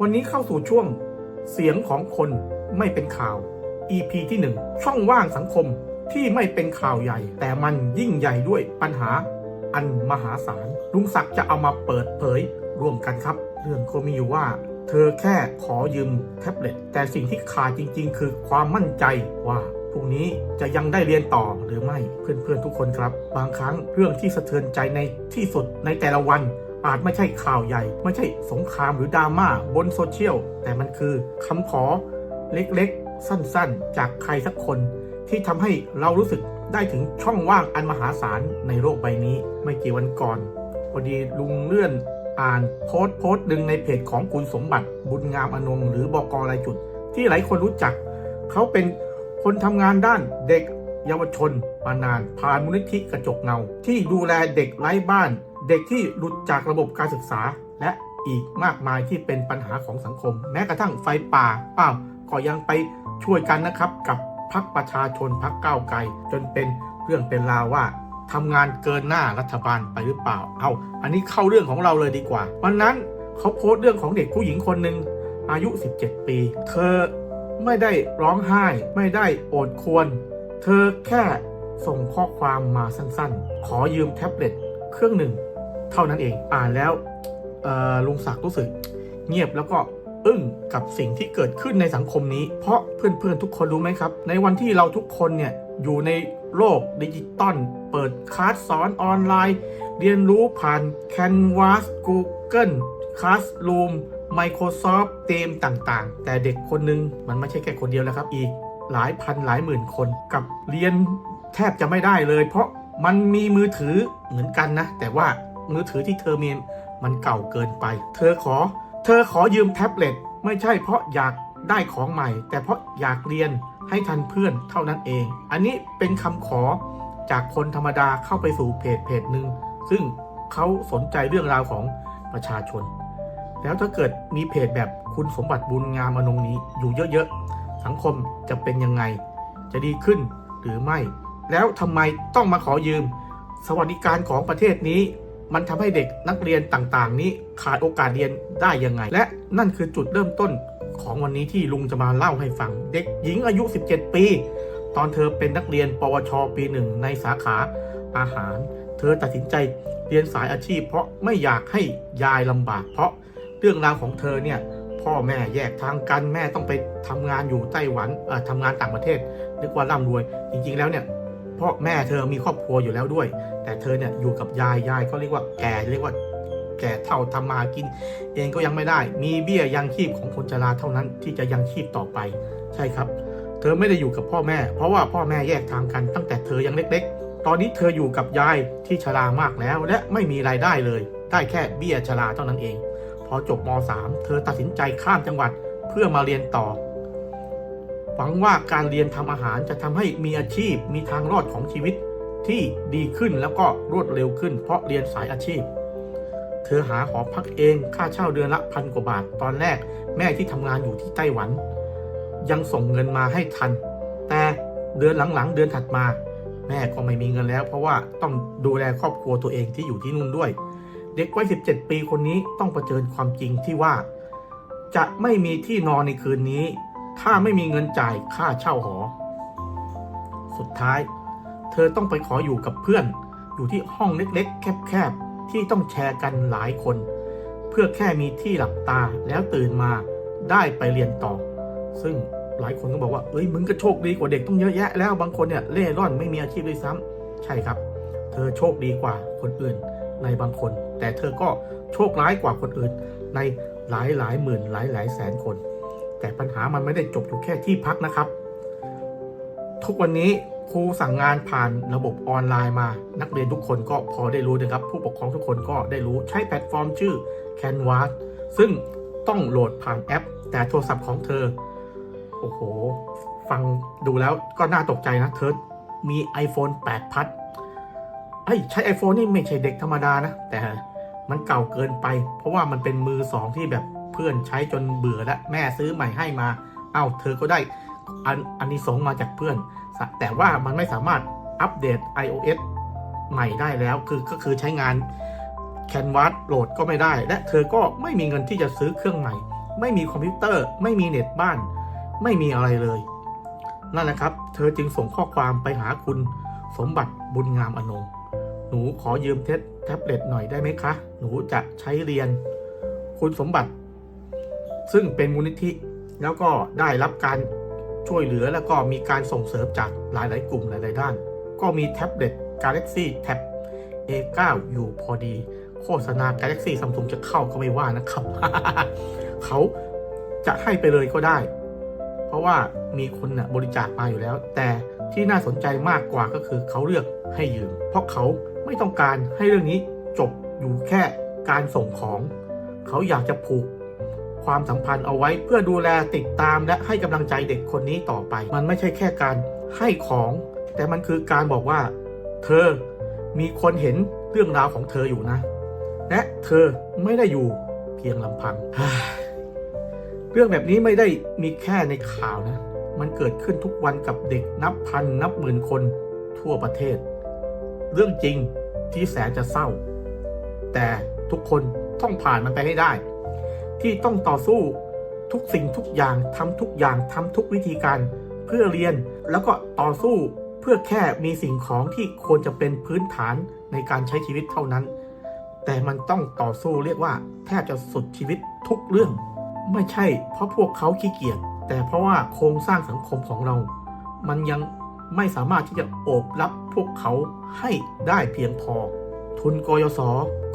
วันนี้เข้าสู่ช่วงเสียงของคนไม่เป็นข่าว EP ที่ 1 ช่องว่างสังคมที่ไม่เป็นข่าวใหญ่ แต่มันยิ่งใหญ่ด้วยปัญหาอันมหาศาลลุงศักดิ์จะเอามาเปิดเผยร่วมกันครับ เรื่องก็มีอยู่ว่า เธอแค่ขอยืมแท็บเล็ตแต่สิ่งที่ขาดจริง ๆ คือความมั่นใจว่าพรุ่งนี้จะยังได้เรียนต่อหรือไม่เพื่อนๆทุกคนครับ บางครั้งเรื่องที่สะเทือนใจในที่สุดในแต่ละวัน อาจไม่ใช่ข่าวใหญ่ ไม่ใช่สงครามหรือดราม่าบนโซเชียล แต่มันคือคำขอเล็กๆ สั้นๆ จากใครสักคน ที่ทำให้เรารู้สึกได้ถึงช่องว่างอันมหาศาลในโลกใบนี้ไม่กี่วันก่อนพอดีลุงเลื่อนอ่านโพสต์โพสต์หนึ่งในเพจของคุณสมบัติ บุญงามอนงหรือบอกรายจุด ที่หลายคนรู้จัก เขาเป็นคนทำงานด้านเด็กเยาวชนมานานผ่านมูลนิธิกระจกเงา ที่ดูแลเด็กไร้บ้าน เด็กที่หลุดจากระบบการศึกษา และอีกมากมายที่เป็นปัญหาของสังคม แม้กระทั่งไฟป่าอ้าก็ยังไปช่วยกันนะครับ กับพักประชาชนพักก้าวไกล จนเป็นเรื่องเป็นราวว่าทำงานเกินหน้ารัฐบาลไปหรือเปล่า เอาอันนี้เข้าเรื่องของเราเลยดีกว่า วันนั้นเขาโพสต์เรื่องของเด็กผู้หญิงคนหนึ่งอายุ 17 ปี เธอไม่ได้ร้องไห้ ไม่ได้โอดควร เธอแค่ส่งข้อความมาสั้นๆ ขอยืมแท็บเล็ตเครื่องหนึ่ง เท่านั้นเองอ่านแล้วลุงศักดิ์รู้สึกเงียบแล้วก็อึ้งกับสิ่งที่เกิดขึ้นในสังคมนี้ เพราะเพื่อนๆทุกคนรู้ไหมครับ ในวันที่เราทุกคนเนี่ยอยู่ในโลกดิจิตอลเปิดคลาสสอนออนไลน์ เรียนรู้ผ่าน Canvas Google Classroom Microsoft เตมต่างๆ แต่เด็กคนหนึ่งมันไม่ใช่แค่คนเดียวแล้วครับ อีกหลายพันหลายหมื่นคนกับเรียนแทบจะไม่ได้เลย เพราะมันมีมือถือเหมือนกันนะ แต่ว่า มือถือที่เธอมีมันเก่าเกินไป เธอขอ เธอขอยืมแท็บเล็ตไม่ใช่เพราะอยากได้ของใหม่ แต่เพราะอยากเรียนให้ทันเพื่อนเท่านั้นเอง อันนี้เป็นคำขอจากคนธรรมดาเข้าไปสู่เพจเพจหนึ่งซึ่งเขาสนใจเรื่องราวของประชาชน แล้วถ้าเกิดมีเพจแบบคุณสมบัติบุญงามอนงนี้อยู่เยอะๆ สังคมจะเป็นยังไง จะดีขึ้นหรือไม่ แล้วทำไมต้องมาขอยืม สวัสดิการของประเทศนี้ มันทำให้เด็กนักเรียนต่างๆ นี้ขาดโอกาสเรียนได้ยังไง และนั่นคือจุดเริ่มต้นของวันนี้ที่ลุงจะมาเล่าให้ฟัง เด็กหญิงอายุ 17 ปี ตอนเธอเป็นนักเรียน ปวช ปีหนึ่งในสาขาอาหาร เธอตัดสินใจเรียนสายอาชีพ เพราะไม่อยากให้ยายลำบาก เพราะเรื่องราวของเธอเนี่ยพ่อแม่แยกทางกันแม่ต้องไปทำงานอยู่ไต้หวันเอ่อทำงานต่างประเทศนึกว่าร่ำรวย จริงๆแล้วเนี่ย พ่อแม่เธอมีครอบครัวอยู่แล้วด้วย แต่เธอเนี่ยอยู่กับยายยายก็เรียกว่าแก่เรียกว่า แก่เท่าทำมากิน เองก็ยังไม่ได้ มีเบี้ยยังชีพของคนชราเท่านั้นที่จะยังชีพต่อไป ใช่ครับ เธอไม่ได้อยู่กับพ่อแม่ เพราะว่าพ่อแม่แยกทางกันตั้งแต่เธอยังเล็ก ๆ ตอนนี้เธออยู่กับยายที่ชรามากแล้ว และไม่มีรายได้เลย ได้แค่เบี้ยชราเท่านั้นเอง พอจบม .3 เธอตัดสินใจข้ามจังหวัดเพื่อมาเรียนต่อ หวังว่าการเรียนทำอาหารจะทำให้มีอาชีพมีทางรอดของชีวิตที่ดีขึ้นแล้วก็รวดเร็วขึ้น เพราะเรียนสายอาชีพ เธอหาหอพักเองค่าเช่าเดือนละพันกว่าบาทตอนแรก แม่ที่ทำงานอยู่ที่ไต้หวัน ยังส่งเงินมาให้ทัน แต่เดือนหลังๆ เดือนถัดมา แม่ก็ไม่มีเงินแล้ว เพราะว่าต้องดูแลครอบครัวตัวเองที่อยู่ที่นู่นด้วย เด็กวัย 17 ปีคนนี้ต้องเผชิญความจริงที่ว่า จะไม่มีที่นอนในคืนนี้ ถ้าไม่มีเงินจ่ายค่าเช่าหอ สุดท้าย เธอต้องไปขออยู่กับเพื่อน อยู่ที่ห้องเล็กๆ แคบๆ ที่ต้องแชร์กันหลายคน เพื่อแค่มีที่หลับตาแล้วตื่นมาได้ไปเรียนต่อ ซึ่งหลายคนก็บอกว่าเอ้ยมึงก็โชคดีกว่าเด็กต้องเยอะแยะแล้วบางคนเนี่ยเล่ร่อนไม่มีอาชีพด้วยซ้ำใช่ครับ เธอโชคดีกว่าคนอื่นในบางคน แต่เธอก็โชคร้ายกว่าคนอื่นในหลายหลายหมื่นหลายหลายแสนคน แต่ปัญหามันไม่ได้จบอยู่แค่ที่พักนะครับ ทุกวันนี้ครูสั่งงานผ่านระบบออนไลน์มา นักเรียนทุกคนก็พอได้รู้นะครับ ผู้ปกครองทุกคนก็ได้รู้ใช้แพลตฟอร์มชื่อ Canvas ซึ่งต้องโหลดผ่านแอป แต่โทรศัพท์ของเธอ โอ้โห ฟังดูแล้วก็น่าตกใจนะ เธอมี iPhone 8 พัดไอ้ใช้ iPhone นี่ไม่ใช่เด็กธรรมดานะ แต่มันเก่าเกินไป เพราะว่ามันเป็นมือสองที่แบบ เพื่อนใช้จนเบื่อแล้วแม่ซื้อใหม่ให้มา เอ้าเธอก็ได้อันอันนี้สงมาจากเพื่อน แต่ว่ามันไม่สามารถอัปเดต iOS ใหม่ได้แล้วคือก็คือใช้งาน Canvas โหลดก็ไม่ได้ และเธอก็ไม่มีเงินที่จะซื้อเครื่องใหม่ ไม่มีคอมพิวเตอร์ ไม่มีเน็ตบ้าน ไม่มีอะไรเลย นั่นแหละครับ เธอจึงส่งข้อความไปหาคุณสมบัติบุญงามอนงหนูขอยืมเทสแท็บเล็ตหน่อยได้ไหมคะ หนูจะใช้เรียน คุณสมบัติ ซึ่งเป็นมูลนิธิแล้วก็ได้รับการช่วยเหลือแล้วก็มีการส่งเสริมจากหลาย ๆ กลุ่มหลาย ๆ ด้าน ก็มีแท็บเล็ต Galaxy Tab A9 อยู่พอดี โฆษณา Galaxy Samsung จะเข้าก็ไม่ว่านะครับ เขาจะให้ไปเลยก็ได้ เพราะว่ามีคนนะบริจาคมาอยู่แล้ว แต่ที่น่าสนใจมากกว่าก็คือเขาเลือกให้ยืม เพราะเขาไม่ต้องการให้เรื่องนี้จบอยู่แค่การส่งของ เขาอยากจะผูก ความสัมพันธ์เอาไว้ เพื่อดูแลติดตามและให้กำลังใจเด็กคนนี้ต่อไป มันไม่ใช่แค่การให้ของ แต่มันคือการบอกว่า เธอมีคนเห็นเรื่องราวของเธออยู่นะ และเธอไม่ได้อยู่เพียงลำพัง เรื่องแบบนี้ไม่ได้มีแค่ในข่าวนะ มันเกิดขึ้นทุกวันกับเด็กนับพันนับหมื่นคนทั่วประเทศ เรื่องจริงที่แสนจะเศร้า แต่ทุกคนต้องผ่านมันไปให้ได้ ที่ต้องต่อสู้ทุกสิ่งทุกอย่างทำทุกอย่างทำทุกวิธีการ เพื่อเรียนแล้วก็ต่อสู้เพื่อแค่มีสิ่งของที่ควรจะเป็นพื้นฐานในการใช้ชีวิตเท่านั้น แต่มันต้องต่อสู้เรียกว่า แทบจะสุดชีวิตทุกเรื่อง ไม่ใช่เพราะพวกเขาขี้เกียจแต่เพราะว่าโครงสร้างสังคมของเรา มันยังไม่สามารถที่จะโอบรับพวกเขาให้ได้เพียงพอ ทุนกยศ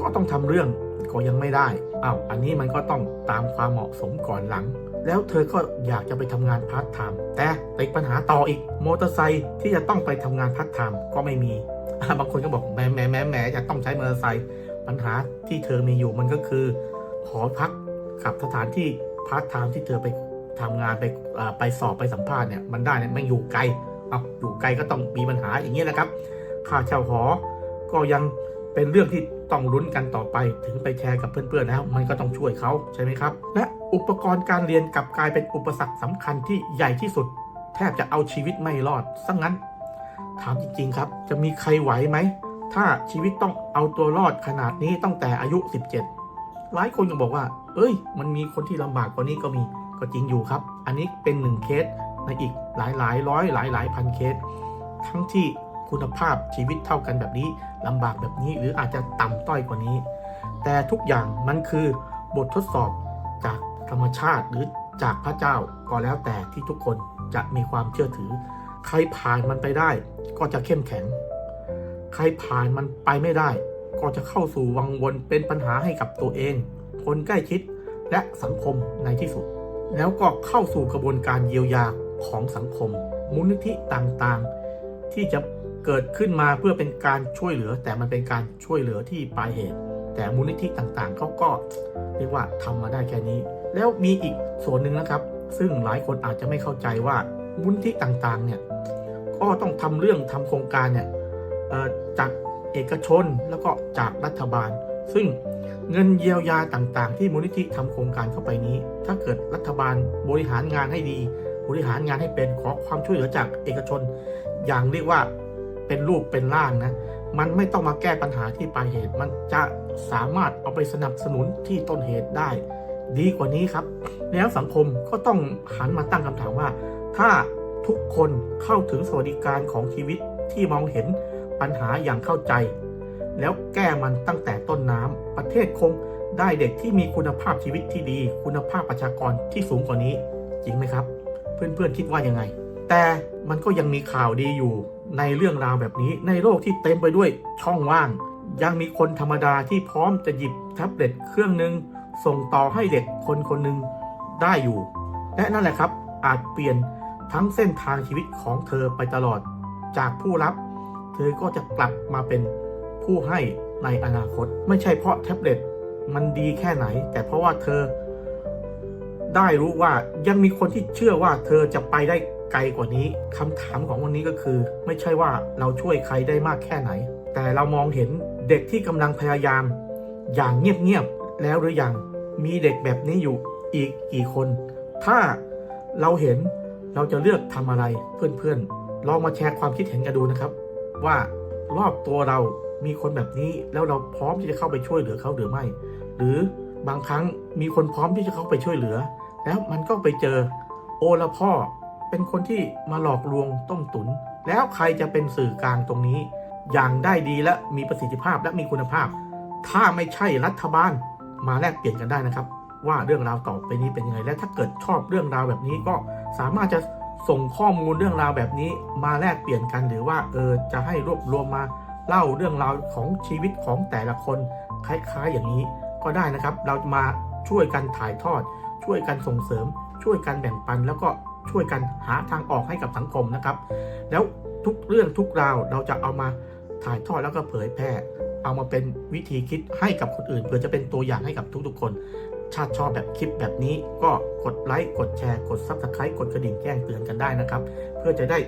ก็ต้องทำเรื่อง ก็ยังไม่ได้อ้าวอันนี้มันก็ต้องตามความเหมาะสมก่อนหลัง แล้วเธอก็อยากจะไปทำงานพาร์ทไทม์แต่ติดปัญหาต่ออีกมอเตอร์ไซค์ที่จะต้องไปทำงานพาร์ทไทม์ก็ไม่มีบางคนก็บอกแหมแหมแหมแหมจะต้องใช้มอเตอร์ไซค์ปัญหาที่เธอมีอยู่มันก็คือหอพักกับสถานที่พาร์ทไทม์ที่เธอไปทำงานไปไปสอบไปสัมภาษณ์เนี่ยมันได้เนี่ยมันอยู่ไกลเอาอยู่ไกลก็ต้องมีปัญหาอย่างนี้ยนะครับค่าเช่าหอก็ยังเป็นเรื่องที่ ต้องลุ้นกันต่อไปถึงไปแชร์กับเพื่อนๆแล้ว มันก็ต้องช่วยเขาใช่ไหมครับ และอุปกรณ์การเรียนกลับกลายเป็นอุปสรรคสำคัญที่ใหญ่ที่สุด แทบจะเอาชีวิตไม่รอดซะงั้น ถามจริงๆครับ จะมีใครไหวไหม ถ้าชีวิตต้องเอาตัวรอดขนาดนี้ตั้งแต่อายุ 17 หลายคนก็บอกว่า เอ้ย มันมีคนที่ลำบากกว่านี้ก็มีก็จริงอยู่ครับ อันนี้เป็นหนึ่งเคสในอีกหลายหลายร้อยหลายหลายพันเคสทั้งที่คุณภาพชีวิตเท่ากันแบบนี้ ลำบากแบบนี้หรืออาจจะต่ำต้อยกว่านี้ แต่ทุกอย่างมันคือบททดสอบจากธรรมชาติหรือจากพระเจ้าก็แล้วแต่ที่ทุกคนจะมีความเชื่อถือ ใครผ่านมันไปได้ ก็จะเข้มแข็ง ใครผ่านมันไปไม่ได้ ก็จะเข้าสู่วังวนเป็นปัญหาให้กับตัวเอง คนใกล้ชิดและสังคมในที่สุด แล้วก็เข้าสู่กระบวนการเยียวยาของสังคม มูลนิธิต่างๆ ที่จะ เกิดขึ้นมาเพื่อเป็นการช่วยเหลือ แต่มันเป็นการช่วยเหลือที่ปลายเหตุ แต่มูลนิธิต่างๆเขาก็เรียกว่าทำมาได้แค่นี้ แล้วมีอีกส่วนหนึ่งนะครับ ซึ่งหลายคนอาจจะไม่เข้าใจว่ามูลนิธิต่างๆเนี่ยก็ต้องทำเรื่องทำโครงการเนี่ยจากเอกชนแล้วก็จากรัฐบาล ซึ่งเงินเยียวยาต่างๆ ที่มูลนิธิทำโครงการเข้าไปนี้ ถ้าเกิดรัฐบาลบริหารงานให้ดี บริหารงานให้เป็นขอความช่วยเหลือจากเอกชน อย่างเรียกว่า เป็นรูปเป็นร่างนะ มันไม่ต้องมาแก้ปัญหาที่ปลายเหตุ มันจะสามารถเอาไปสนับสนุนที่ต้นเหตุได้ ดีกว่านี้ครับ แล้วสังคมก็ต้องหันมาตั้งคำถามว่า ถ้าทุกคนเข้าถึงสวัสดิการของชีวิตที่มองเห็นปัญหาอย่างเข้าใจ แล้วแก้มันตั้งแต่ต้นน้ำประเทศคงได้เด็กที่มีคุณภาพชีวิตที่ดี คุณภาพประชากรที่สูงกว่านี้ จริงไหมครับ เพื่อนๆคิดว่ายังไง แต่มันก็ยังมีข่าวดีอยู่ ในเรื่องราวแบบนี้ในโลกที่เต็มไปด้วยช่องว่าง ยังมีคนธรรมดาที่พร้อมจะหยิบแท็บเล็ตเครื่องหนึ่งส่งต่อให้เด็กคนคนหนึ่งได้อยู่ และนั่นแหละครับอาจเปลี่ยนทั้งเส้นทางชีวิตของเธอไปตลอด จากผู้รับ เธอก็จะกลับมาเป็นผู้ให้ในอนาคต ไม่ใช่เพราะแท็บเล็ตมันดีแค่ไหน แต่เพราะว่าเธอได้รู้ว่ายังมีคนที่เชื่อว่าเธอจะไปได้ ไกลกว่านี้คำถามของวันนี้ก็คือ ไม่ใช่ว่าเราช่วยใครได้มากแค่ไหน แต่เรามองเห็นเด็กที่กำลังพยายาม อย่างเงียบๆแล้วหรือยังมีเด็กแบบนี้อยู่อีกกี่คน ถ้าเราเห็นเราจะเลือกทำอะไรเพื่อนๆลองมาแชร์ความคิดเห็นกันดูนะครับ ว่ารอบตัวเรามีคนแบบนี้แล้วเราพร้อมที่จะเข้าไปช่วยเหลือเขาหรือไม่ หรือบางครั้งมีคนพร้อมที่จะเข้าไปช่วยเหลือ แล้วมันก็ไปเจอโอละพ่อ เป็นคนที่มาหลอกลวงต้มตุน แล้วใครจะเป็นสื่อกลางตรงนี้ อย่างได้ดีและมีประสิทธิภาพและมีคุณภาพ ถ้าไม่ใช่รัฐบาลมาแลกเปลี่ยนกันได้นะครับ ว่าเรื่องราวต่อไปนี้เป็นยังไงและถ้าเกิดชอบเรื่องราวแบบนี้ก็สามารถจะส่งข้อมูลเรื่องราวแบบนี้มาแลกเปลี่ยนกันหรือว่าเออจะให้รวบรวมมาเล่าเรื่องราวของชีวิตของแต่ละคนคล้ายๆอย่างนี้ก็ได้นะครับ เราจะมาช่วยกันถ่ายทอด ช่วยกันส่งเสริม ช่วยกันแบ่งปัน แล้วก็ ช่วยกันหาทางออกให้กับสังคมนะครับ แล้วทุกเรื่องทุกราวเราจะเอามาถ่ายทอดแล้วก็เผยแพร่ เอามาเป็นวิธีคิดให้กับคนอื่น เพื่อจะเป็นตัวอย่างให้กับทุกๆคน ชาติชอบแบบคลิปแบบนี้ก็กดไลค์กดแชร์กด Subscribe กดกระดิ่งแจ้งเตือนกันได้นะครับ เพื่อจะได้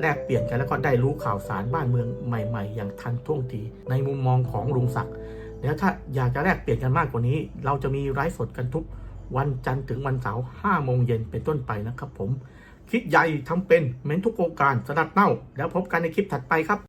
แลกเปลี่ยนกันแล้วก็ได้รู้ข่าวสารบ้านเมืองใหม่ ๆ อย่างทันท่วงทีในมุมมองของลุงศักดิ์แล้วถ้าอยากจะแลกเปลี่ยนกันมากกว่านี้ เราจะมีไลฟ์สดกันทุก วันจันทร์ถึงวันเสาร์5โมงเย็นเป็นต้นไปนะครับผม คิดใหญ่ทำเป็นเม้นทุกโครงการสลัดเน่า แล้วพบกันในคลิปถัดไปครับ